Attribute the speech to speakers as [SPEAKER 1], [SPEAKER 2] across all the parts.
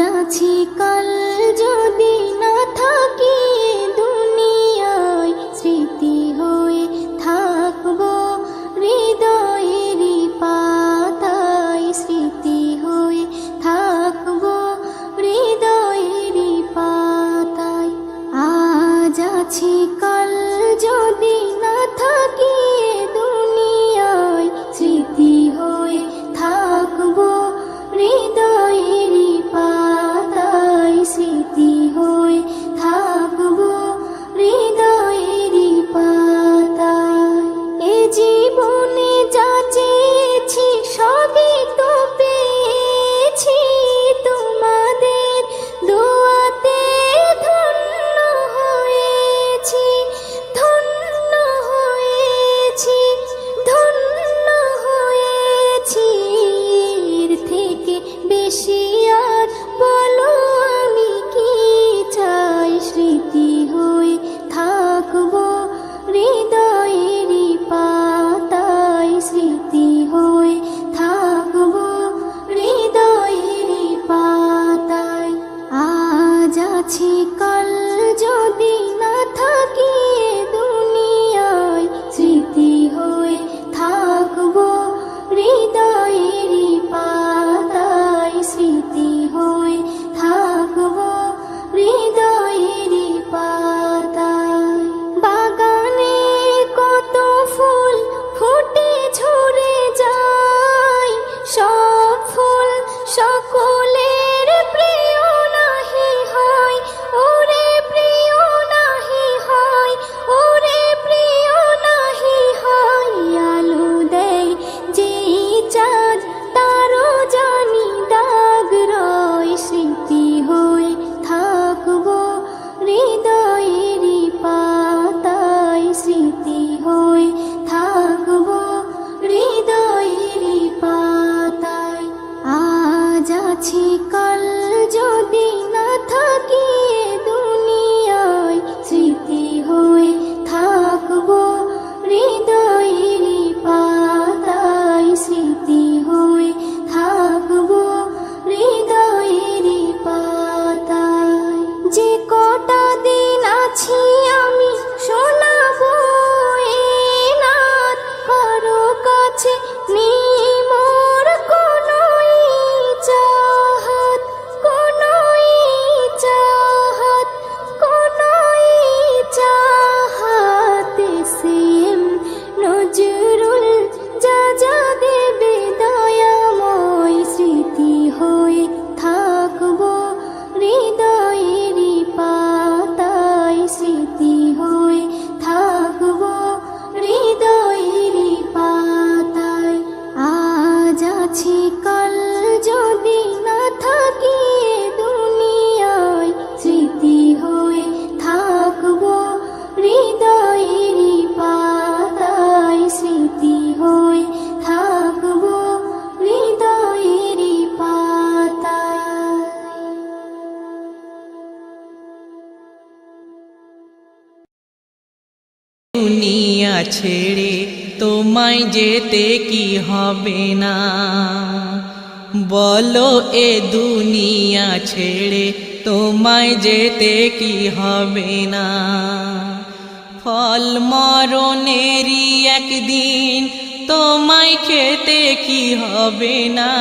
[SPEAKER 1] যাচ্ছি কাল 心。
[SPEAKER 2] দুনিয়া ছেড়ে তোমায় যেতে কি হবে না? বলো এ দুনিয়া ছেড়ে তোমায় যেতে কি হবে না? ফল মরণেরই একদিন তোমায় খেতে কি হবে না?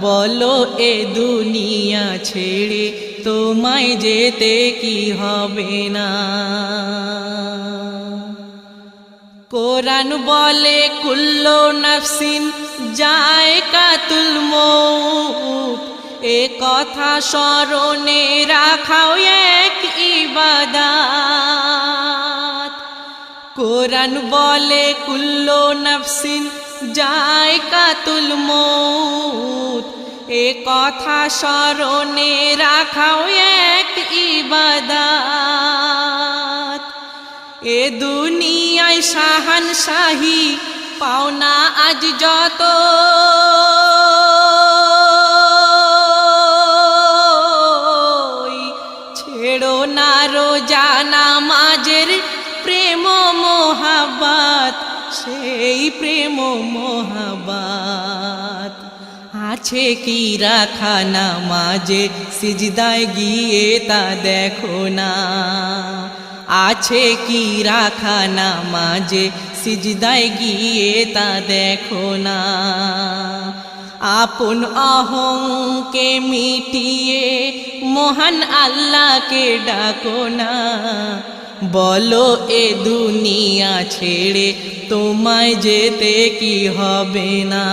[SPEAKER 2] বলো এ দুনিয়া ছেড়ে তোমায় যেতে কি হবে না? কোরআন বলে, কুল্ল নফসিন যায় কাতুল মৌত এ কথা স্মরণে রাখাও এক ইবাদাত। কোরআন বলে, কুল্ল নফসিন যায় কাতুল মৌত এ কথা স্মরণে রাখাও এক ইবাদাত। এ দুনিয়ায় সাহান শাহি পাওনা আজ যত। ছেড়ো না রোজানা নামাজের প্রেম মহাবাত সেই প্রেম মোহাবাত আছে কি রাখানা নামাজে, সিজদায় গিয়ে তা দেখো না। আছে কি রাখা নামাজে? সিজদায় গিয়ে তা দেখো না। আপন অহংকে মিটিয়ে মহান আল্লাহকে ডাকো না। বলো, এ দুনিয়া ছেড়ে তোমায় যেতে কি হবে না?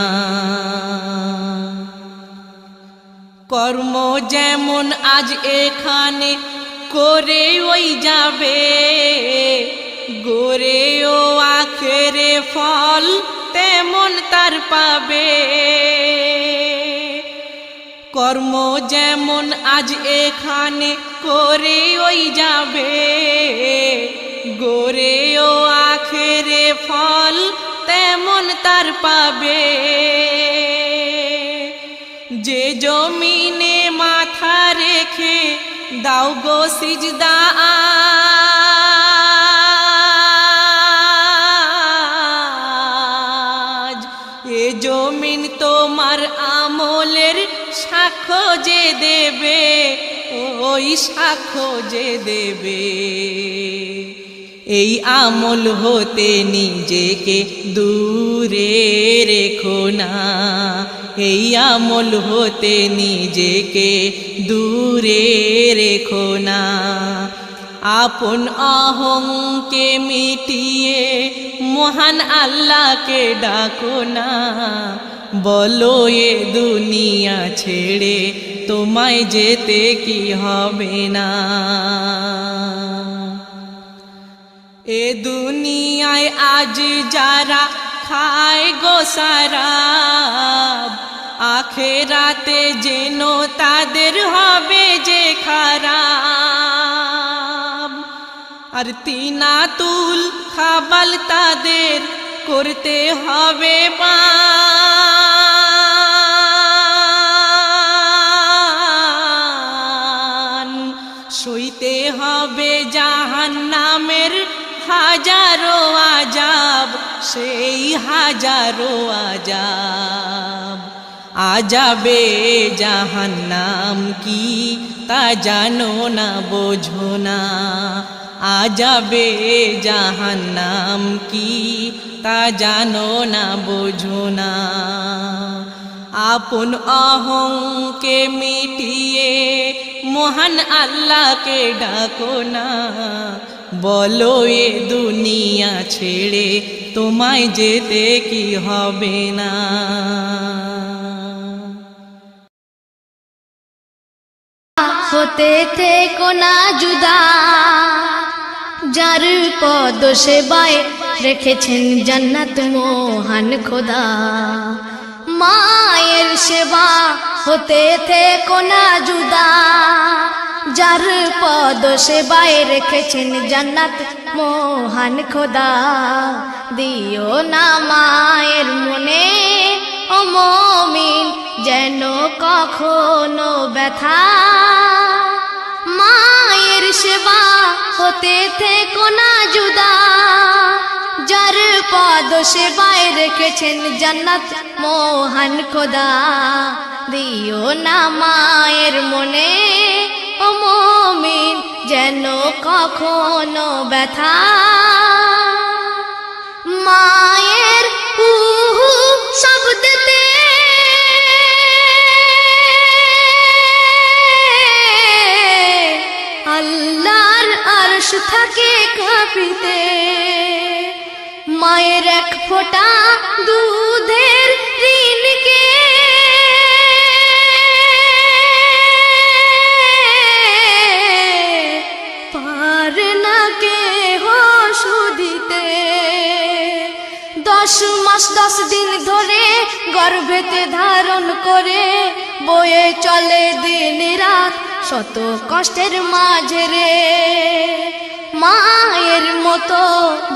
[SPEAKER 2] কর্ম যেমন আজ এখানে করে ওই যাবে গোরে ও আখেরে ফল তেমন তার পাবে। কর্ম যেমন আজ এখানে করে ওই যাবে গোরে ও আখেরে ফল তেমন তার পাবে। যে জমিনে মাথা রেখে দাও গো সিজদা। আজ এ জমিন তোমার আমলের সাক্ষ্য যে দেবে, ওই সাক্ষ্য যে দেবে। এই আমল হতে নিজেকে দূরে রেখো না। এই আমল হতে নিজেকে দূরে রেখো না। আপন অহংকে মিটিয়ে মহান আল্লাহকে ডাকো না। বলো, এ দুনিয়া ছেড়ে তোমায় যেতে কি হবে না? এ দুনিয়ায় আজ যারা খায় গো সারাব আখেরাতে যেন তাদের হবে যে খারাপ। আর তিনা তুল খাবাল তাদের করতে হবে পান। সইতে হবে জাহান নামের হাজারো আজাব সেই হাজারো আজাব আজাবে জাহান্নাম কি তা জানো না, বোঝো না। আজাবে জাহান্নাম কি তা জানো না, বোঝো না। আপন অহংকে মিটিয়ে মহান আল্লাহকে ডাকো না। বলো, এ দুনিয়া ছেড়ে তোমায় যেতে কি হবে না?
[SPEAKER 3] হতে থেকো না জুদা যার পদ সেবায় রেখেছেন জান্নাত মোহান খোদা। মায়ের সেবা হতে থেকো না জুদা যার পদ সেবায় রেখেছেন জান্নাত মোহান খোদা। দিও না মায়ের মনে ও মমিন যেন কখনো ব্যথা সেবা হতে থেকো না জুদা যার পদ সেবায় রেখেছেন জান্নাত মোহন খোদা। দিও না মায়ের মনে, ও মমিন, যেন কখনো ব্যথা। মায়ের উহু শব্দতে আরশ থাকে কাঁপিতে। মায়ের এক ফোঁটা দুধের ঋণকে। পার না কে শুধিতে দশ মাস, দশ দিন ধরে গর্ভেতে ধারণ করে বয়ে চলে দিন রাত শত কষ্টের মাঝে রে, মায়ের মতো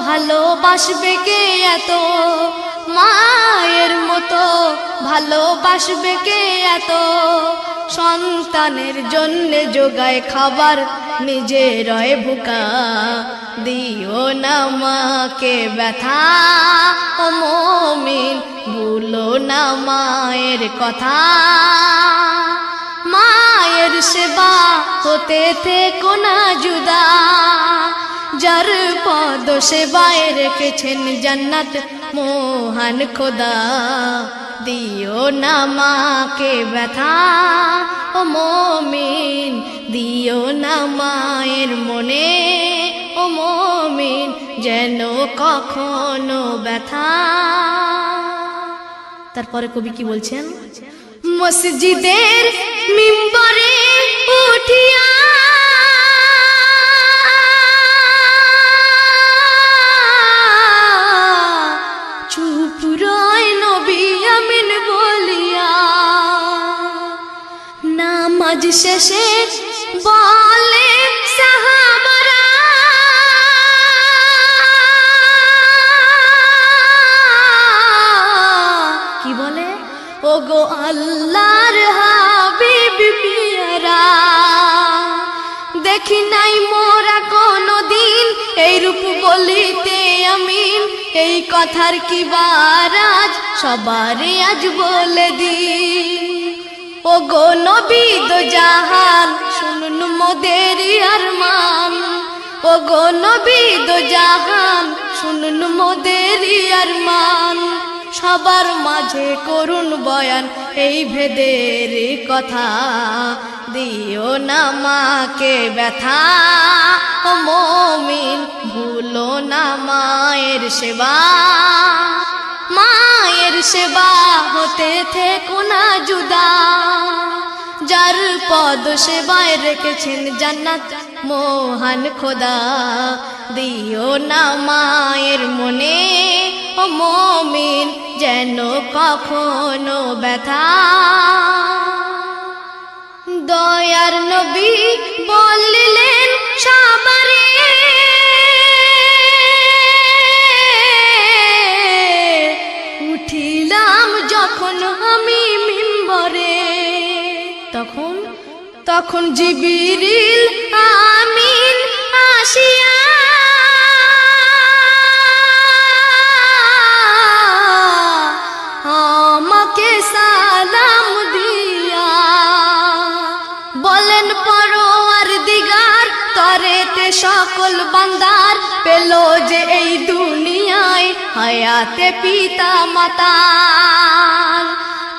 [SPEAKER 3] ভালোবাসবে কে এত? মায়ের মতো ভালোবাসবে কে এত? সন্তানের জন্য যোগায় খাবার নিজে রয় ভুকা দিও না মাকে ব্যথা, ও মমিন, ভুলো না মায়ের কথা। মায়ের সেবা হতে থেকো না জুদা যার পদ সেবায় রেখেছেন জান্নাত মোহান খোদা। দিও না মাকে ব্যথা, ও মমিন, দিও না মায়ের মনে, ও মমিন, যেন কখনো ব্যথা। তারপরে কবি কি বলছেন? মসজিদের মিম্বরে নামাজ শেষে বলে কি বলে? ও গো আল্লাহর হাবিব দেখি নাই মোরা কোনো দিন এই রূপ বলিতে আমিন। এই কথার কি বারাজ? সবারে আজ বলে দিন। ও গো নবী দো জাহান, শুনুন মোদের আরমান। ও গো নবী দো জাহান, শুনুন মোদের আরমান। সবার মাঝে করুন বয়ান, এই ভেদের কথা। দিও না মাকে ব্যথা মমিন, ভুলো না মায়ের সেবা। মায়ের সেবা হতে থেকো না জুদা যার পদ সেবায় রেখেছেন জান্নাত, মোহান খোদা। দিও না মায়ের মনে, ও মমিন, যেন কখনো ব্যথা। দয়ার নবী বললেন, সবারে তখন জিবিরিল আমিন আসিয়া আমাকে সালাম দিয়া বলেন, পরোয়ার দিগার তরেতে সকল বান্দার পেল যে এই দুনিয়ায় হায়াতে পিতা মাতা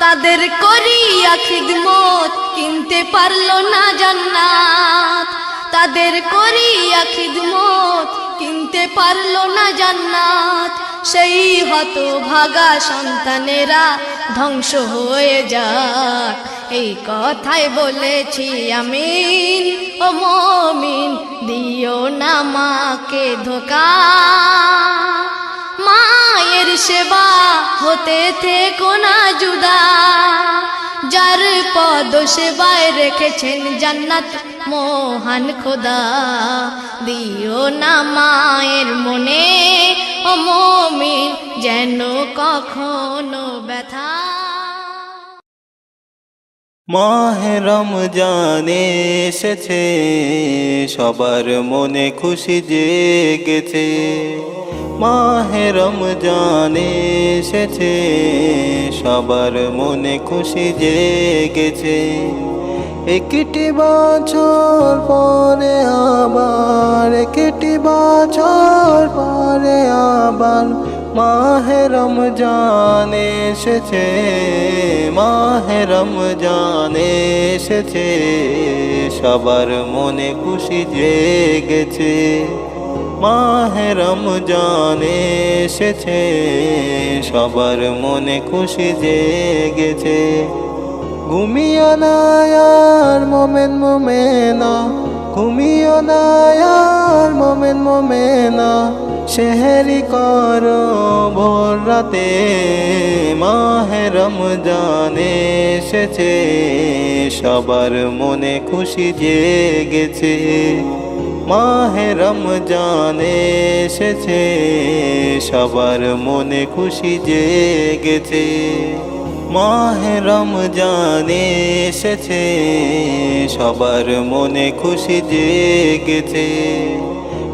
[SPEAKER 3] তাদের করিয়া খিদমত কিনতে পারল না জান্নাত। তাদের করিয়া খিদমত কিনতে পারল না জান্নাত। সেই হত ভাগা সন্তানেরা ধ্বংস হয়ে যাক। এই কথাই বলেছি আমিন, ও মমিন, দিও না মাকে ধোকা। মায়ের সেবা হতে থেকো না জুদা যার পদ সেবায় রেখেছেন জান্নাত মোহান খোদা। দিও না মায়ের মনে ও যেন কখনো ব্যথা।
[SPEAKER 4] মাহে জানে এসেছে, সবার মনে খুশি জেগেছে। মাহে রমজানে এসেছে, সবার মনে খুশি জেগেছে। একটি বছর পরে আবার, একটি বছর পরে আবার মাহে রমজান এসেছে, মাহে রমজান এসেছে, সবার মনে খুশি জেগেছে। মাহে রমজান এসেছে, সবার মনে খুশি জেগেছে। ঘুমিও না আর মোমেন মোমেনা, ঘুমিও না আর মোমেন মোমেনা শেহরি করো ভোর রাতে। মাহে রমজান এসেছে, সবার মনে খুশি জেগেছে। মাহে রমজান এসেছে, সবার মনে খুশি জেগেছে। মাহে রমজান এসেছে, সবার মনে খুশি জেগেছে।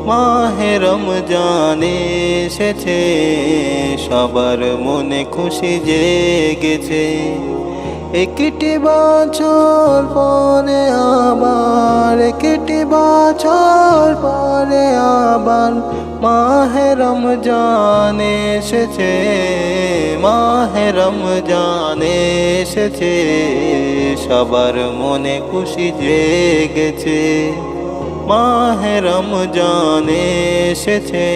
[SPEAKER 4] মাহে রমজান এসেছে, সবার মনে খুশি জেগেছে। একটি বছর পরে আবার মাহে রমজান এসেছে, মাহে রমজান এসেছে, সবার মনে খুশি জেগেছে। মাহে রমজান এসেছে,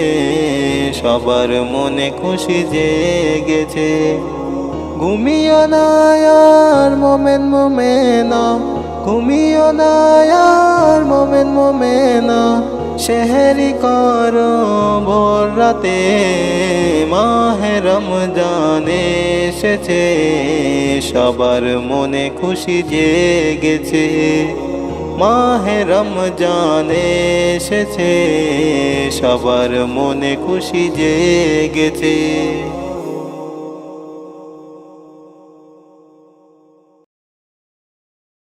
[SPEAKER 4] সবার মনে খুশি জেগেছে। ঘুমিও না আর, মোমেন মোমেনা। ঘুমিও না আর, মোমেন মোমেনা। শেহরি করো ভোর রাতে মাহেরম জানে এসেছে, সবার মনে খুশি জেগেছে। মাহেরম জানে এসেছে, সবার মনে খুশি জেগেছে।